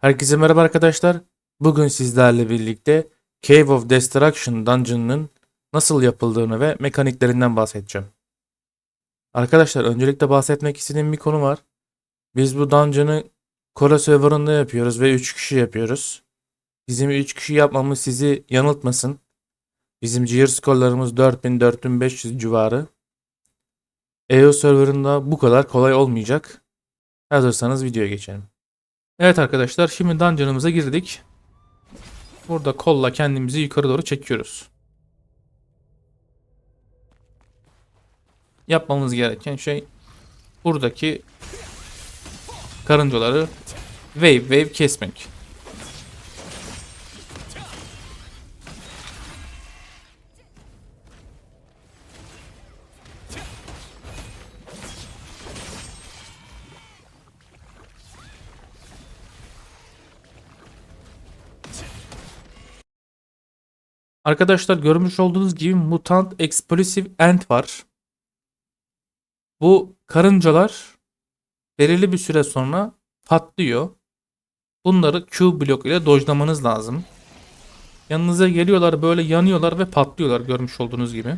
Herkese merhaba arkadaşlar. Bugün sizlerle birlikte Cave of Destruction Dungeon'ın nasıl yapıldığını ve mekaniklerinden bahsedeceğim. Arkadaşlar öncelikle bahsetmek istediğim bir konu var. Biz bu dungeon'ı Kora serverında yapıyoruz ve 3 kişi yapıyoruz. Bizim 3 kişi yapmamız sizi yanıltmasın. Bizim gear skorlarımız 4000-4500 civarı. EO serverında bu kadar kolay olmayacak. Hazırsanız videoya geçelim. Evet arkadaşlar şimdi dungeon'ımıza girdik. Burada kolla kendimizi yukarı doğru çekiyoruz. Yapmamız gereken şey buradaki karıncaları wave wave kesmek. Arkadaşlar görmüş olduğunuz gibi mutant explosive ant var. Bu karıncalar belirli bir süre sonra patlıyor. Bunları Q blok ile dojlamanız lazım. Yanınıza geliyorlar böyle yanıyorlar ve patlıyorlar görmüş olduğunuz gibi.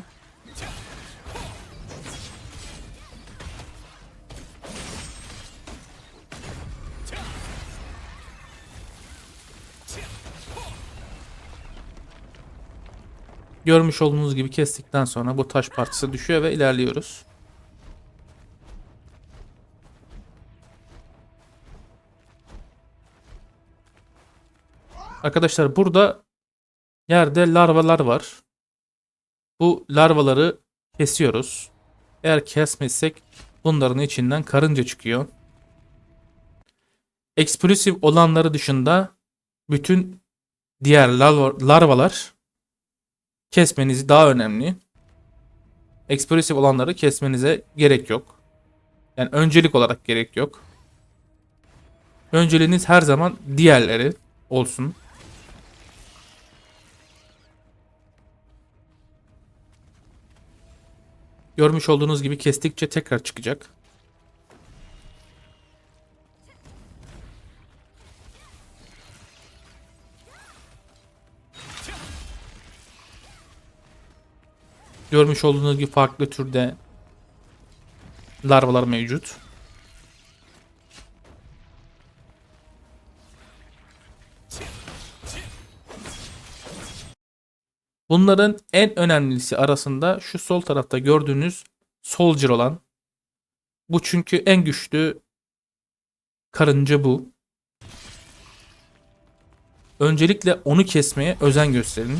Görmüş olduğunuz gibi kestikten sonra bu taş parçası düşüyor ve ilerliyoruz. Arkadaşlar burada yerde larvalar var. Bu larvaları kesiyoruz. Eğer kesmezsek bunların içinden karınca çıkıyor. Explosive olanları dışında bütün diğer larva- larvalar kesmenizi daha önemli. Explosive olanları kesmenize gerek yok. Yani öncelik olarak gerek yok. Önceliğiniz her zaman diğerleri olsun. Görmüş olduğunuz gibi kestikçe tekrar çıkacak. Görmüş olduğunuz gibi farklı türde larvalar mevcut. Bunların en önemlisi arasında şu sol tarafta gördüğünüz soldier olan. Bu çünkü en güçlü karınca bu. Öncelikle onu kesmeye özen gösterin.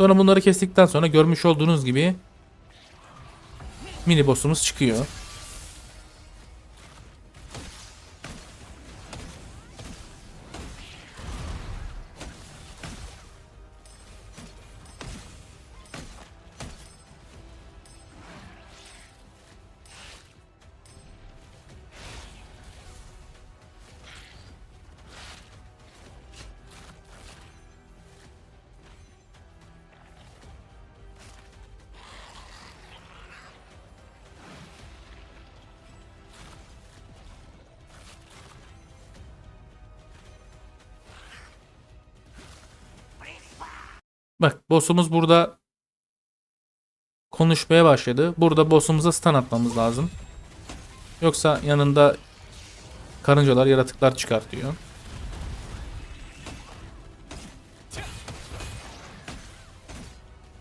Sonra bunları kestikten sonra görmüş olduğunuz gibi mini boss'umuz çıkıyor. Bak boss'umuz burada konuşmaya başladı. Burada boss'umuza stun atmamız lazım. Yoksa yanında karıncalar, yaratıklar çıkartıyor.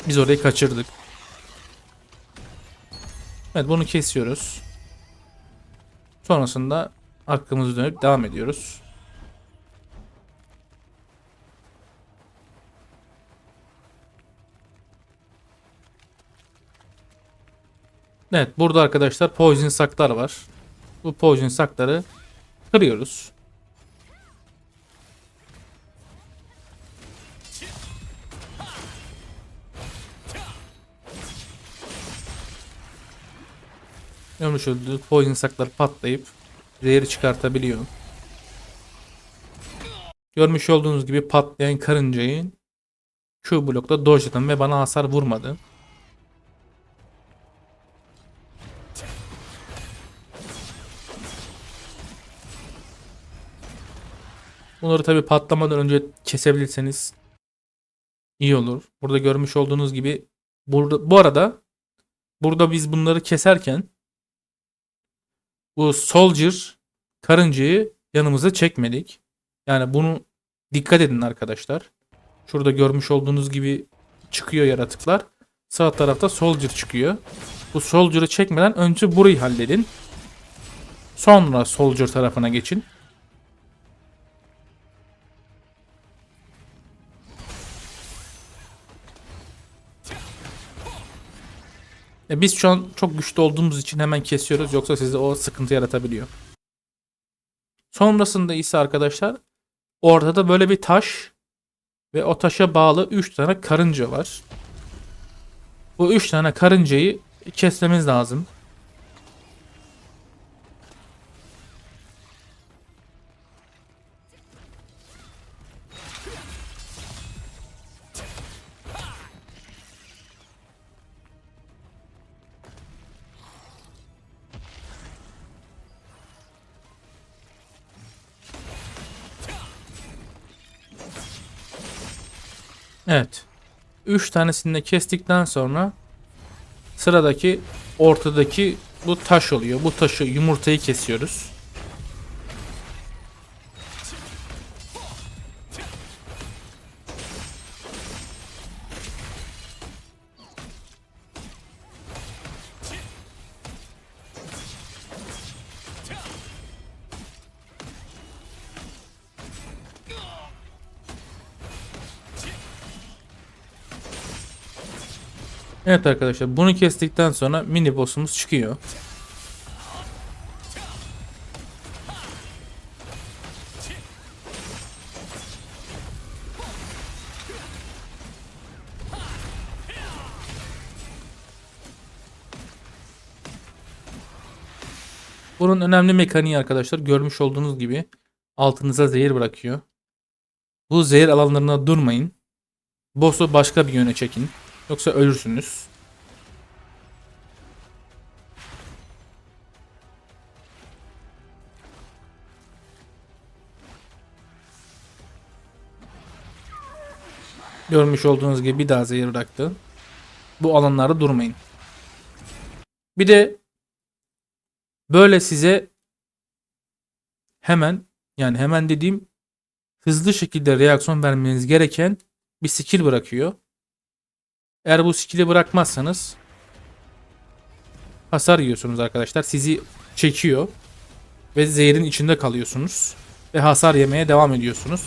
Biz orayı kaçırdık. Evet bunu kesiyoruz. Sonrasında arkamızı dönüp devam ediyoruz. Evet burada arkadaşlar poison saklar var. Bu poison sakları kırıyoruz. Görmüş olduğunuz poison saklar patlayıp zehri çıkartabiliyor. Görmüş olduğunuz gibi patlayan karıncayı Q blokta dojladım ve bana hasar vurmadı. Bunları tabi patlamadan önce kesebilirseniz iyi olur. Burada görmüş olduğunuz gibi burada, bu arada burada biz bunları keserken bu soldier karıncayı yanımıza çekmedik. Yani bunu dikkat edin arkadaşlar. Şurada görmüş olduğunuz gibi çıkıyor yaratıklar. Sağ tarafta soldier çıkıyor. Bu soldier'ı çekmeden önce burayı halledin. Sonra soldier tarafına geçin. E biz şu an çok güçlü olduğumuz için hemen kesiyoruz. Yoksa size o sıkıntı yaratabiliyor. Sonrasında ise arkadaşlar ortada böyle bir taş ve o taşa bağlı 3 tane karınca var. Bu 3 tane karıncayı kesmemiz lazım. Evet. 3 tanesini de kestikten sonra sıradaki ortadaki bu taş oluyor. Bu taşı yumurtayı kesiyoruz. Evet arkadaşlar bunu kestikten sonra mini boss'umuz çıkıyor. Bunun önemli mekaniği arkadaşlar görmüş olduğunuz gibi altınıza zehir bırakıyor. Bu zehir alanlarına durmayın. Boss'u başka bir yöne çekin. Yoksa ölürsünüz. Görmüş olduğunuz gibi bir daha zehir bıraktı. Bu alanlarda durmayın. Bir de böyle size hemen yani hemen dediğim hızlı şekilde reaksiyon vermeniz gereken bir skill bırakıyor. Eğer bu skill'i bırakmazsanız hasar yiyorsunuz arkadaşlar. Sizi çekiyor ve zehrin içinde kalıyorsunuz ve hasar yemeye devam ediyorsunuz.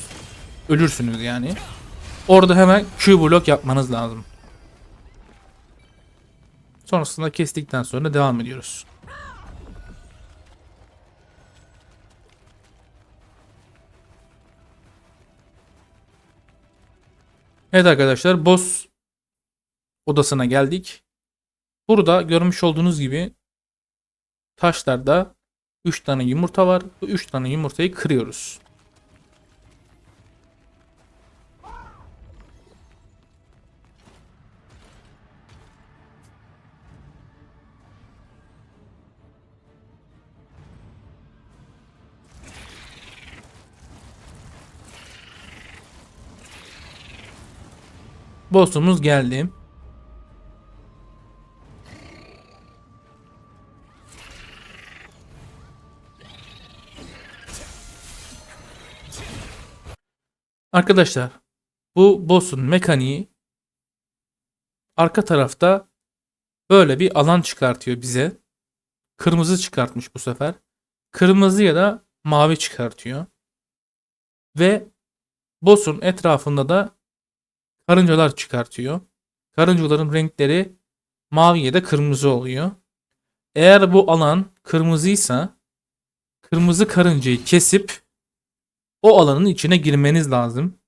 Ölürsünüz yani. Orada hemen Q blok yapmanız lazım. Sonrasında kestikten sonra devam ediyoruz. Evet arkadaşlar boss odasına geldik. Burada görmüş olduğunuz gibi taşlarda 3 tane yumurta var. Bu 3 tane yumurtayı kırıyoruz. Boss'umuz geldi. Arkadaşlar bu boss'un mekaniği arka tarafta böyle bir alan çıkartıyor bize. Kırmızı çıkartmış bu sefer. Kırmızı ya da mavi çıkartıyor. Ve boss'un etrafında da karıncalar çıkartıyor. Karıncaların renkleri mavi ya da kırmızı oluyor. Eğer bu alan kırmızıysa kırmızı karıncayı kesip o alanın içine girmeniz lazım.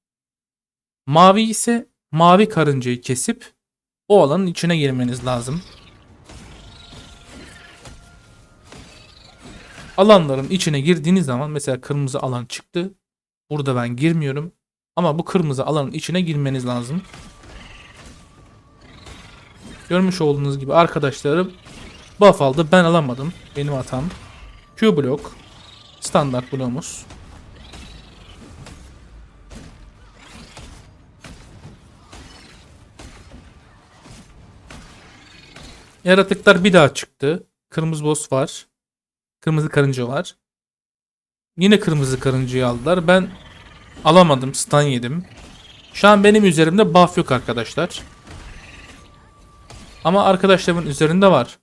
Mavi ise mavi karıncayı kesip o alanın içine girmeniz lazım. Alanların içine girdiğiniz zaman mesela kırmızı alan çıktı. Burada ben girmiyorum. Ama bu kırmızı alanın içine girmeniz lazım. Görmüş olduğunuz gibi arkadaşlarım buff aldı. Ben alamadım. Benim hatam. Q blok. Standart bloğumuz. Yaratıklar bir daha çıktı. Kırmızı boss var. Kırmızı karınca var. Yine kırmızı karıncayı aldılar. Ben alamadım. Stun yedim. Şu an benim üzerimde buff yok arkadaşlar. Ama arkadaşlarımın üzerinde var.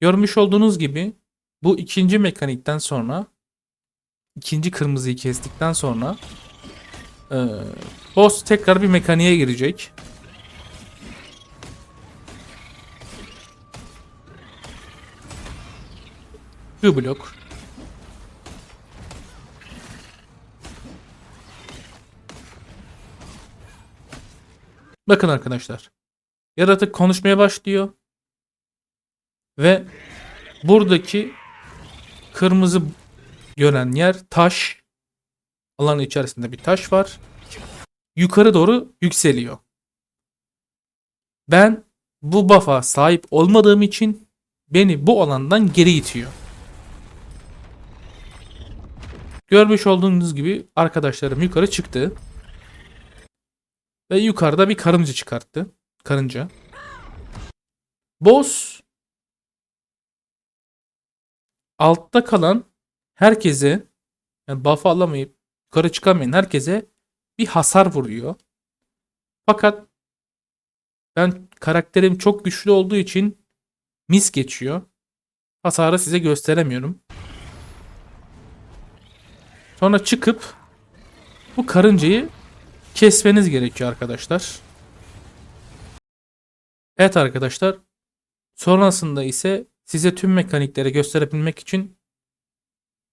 Görmüş olduğunuz gibi bu ikinci mekanikten sonra ikinci kırmızıyı kestikten sonra eee, boss tekrar bir mekaniğe girecek. Bir blok. Bakın arkadaşlar. Yaratık konuşmaya başlıyor. Ve buradaki kırmızı gören yer taş. Alanın içerisinde bir taş var. Yukarı doğru yükseliyor. Ben bu buff'a sahip olmadığım için beni bu alandan geri itiyor. Görmüş olduğunuz gibi arkadaşlarım yukarı çıktı. Ve yukarıda bir karınca çıkarttı. Karınca. Boss altta kalan herkese yani buff alamayıp yukarı çıkamayan herkese bir hasar vuruyor. Fakat ben karakterim çok güçlü olduğu için mis geçiyor. Hasarı size gösteremiyorum. Sonra çıkıp bu karıncayı kesmeniz gerekiyor arkadaşlar. Evet arkadaşlar. Sonrasında ise size tüm mekanikleri gösterebilmek için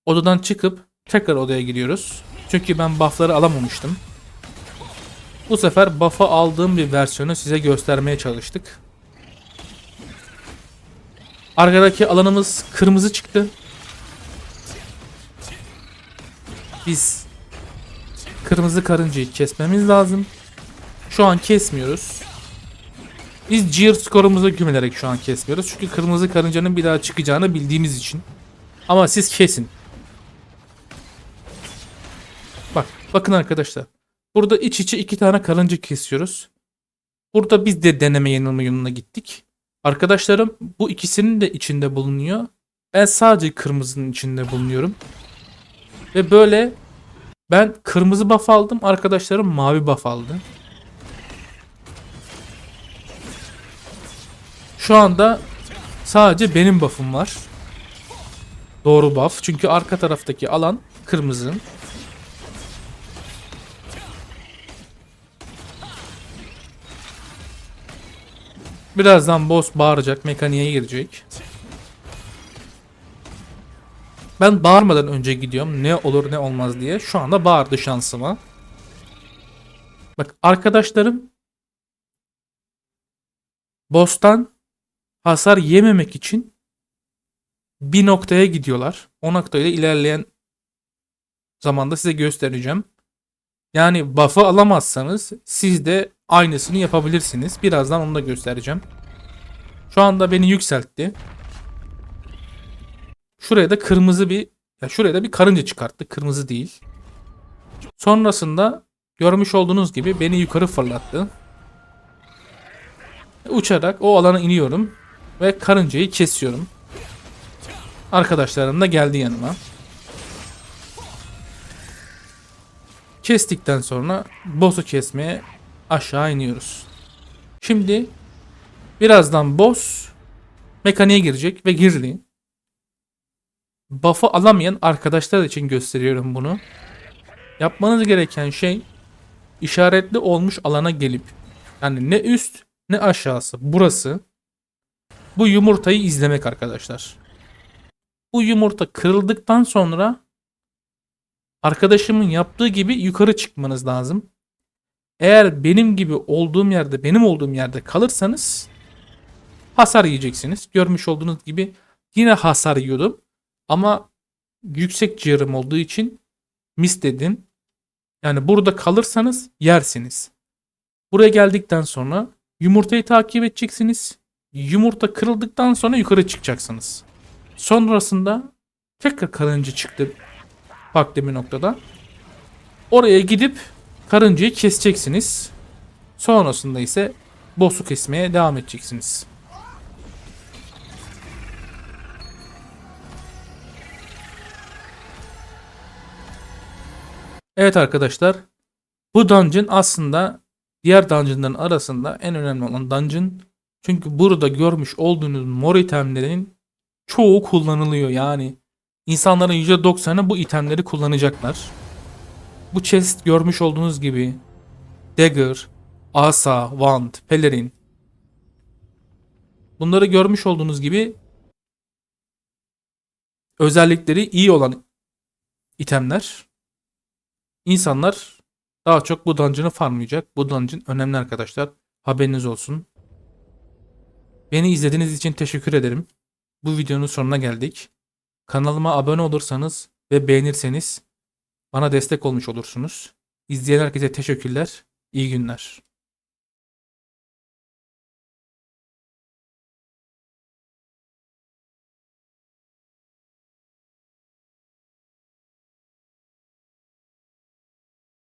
odadan çıkıp tekrar odaya giriyoruz. Çünkü ben buff'ları alamamıştım. Bu sefer buff'ı aldığım bir versiyonu size göstermeye çalıştık. Arkadaki alanımız kırmızı çıktı. Biz kırmızı karıncayı kesmemiz lazım. Şu an kesmiyoruz. Biz gear skorumuza güvenerek şu an kesmiyoruz. Çünkü kırmızı karıncanın bir daha çıkacağını bildiğimiz için. Ama siz kesin. Bak, bakın arkadaşlar. Burada iç içe iki tane karınca kesiyoruz. Burada biz de deneme yanılma yoluna gittik. Arkadaşlarım bu ikisinin de içinde bulunuyor. Ben sadece kırmızının içinde bulunuyorum. Ve böyle ben kırmızı buff aldım. Arkadaşlarım mavi buff aldı. Şu anda sadece benim buff'ım var. Doğru buff. Çünkü arka taraftaki alan kırmızı. Birazdan boss bağıracak, mekaniğe girecek. Ben bağırmadan önce gidiyorum. Ne olur ne olmaz diye. Şu anda bağırdı şansıma. Bak arkadaşlarım boss'tan hasar yememek için bir noktaya gidiyorlar. O noktayı da ilerleyen zamanda size göstereceğim. Yani buff'ı alamazsanız siz de aynısını yapabilirsiniz. Birazdan onu da göstereceğim. Şu anda beni yükseltti. Şuraya da kırmızı bir ya şuraya da bir karınca çıkarttı. Kırmızı değil. Sonrasında görmüş olduğunuz gibi beni yukarı fırlattı. Uçarak o alana iniyorum ve karıncayı kesiyorum. Arkadaşlarım da geldi yanıma. Kestikten sonra boss'u kesmeye aşağı iniyoruz. Şimdi birazdan boss mekaniğe girecek ve girdi. Buff'ı alamayan arkadaşlar için gösteriyorum bunu. Yapmanız gereken şey işaretli olmuş alana gelip yani ne üst ne aşağısı burası bu yumurtayı izlemek arkadaşlar. Bu yumurta kırıldıktan sonra arkadaşımın yaptığı gibi yukarı çıkmanız lazım. Eğer benim gibi olduğum yerde, benim olduğum yerde kalırsanız hasar yiyeceksiniz. Görmüş olduğunuz gibi yine hasar yiyordum. Ama yüksek ciğerim olduğu için mis dedim. Yani burada kalırsanız yersiniz. Buraya geldikten sonra yumurtayı takip edeceksiniz. Yumurta kırıldıktan sonra yukarı çıkacaksınız. Sonrasında tekrar karınca çıktı farklı bir noktada. Oraya gidip karıncayı keseceksiniz. Sonrasında ise boss'u kesmeye devam edeceksiniz. Evet arkadaşlar. Bu dungeon aslında diğer dungeonların arasında en önemli olan dungeon. Çünkü burada görmüş olduğunuz mor itemlerin çoğu kullanılıyor. Yani insanların %90'ı bu itemleri kullanacaklar. Bu chest görmüş olduğunuz gibi dagger, asa, wand, pelerin. Bunları görmüş olduğunuz gibi özellikleri iyi olan itemler. İnsanlar daha çok bu dungeon'ı farmlayacak. Bu dungeon önemli arkadaşlar. Haberiniz olsun. Beni izlediğiniz için teşekkür ederim. Bu videonun sonuna geldik. Kanalıma abone olursanız ve beğenirseniz bana destek olmuş olursunuz. İzleyen herkese teşekkürler. İyi günler.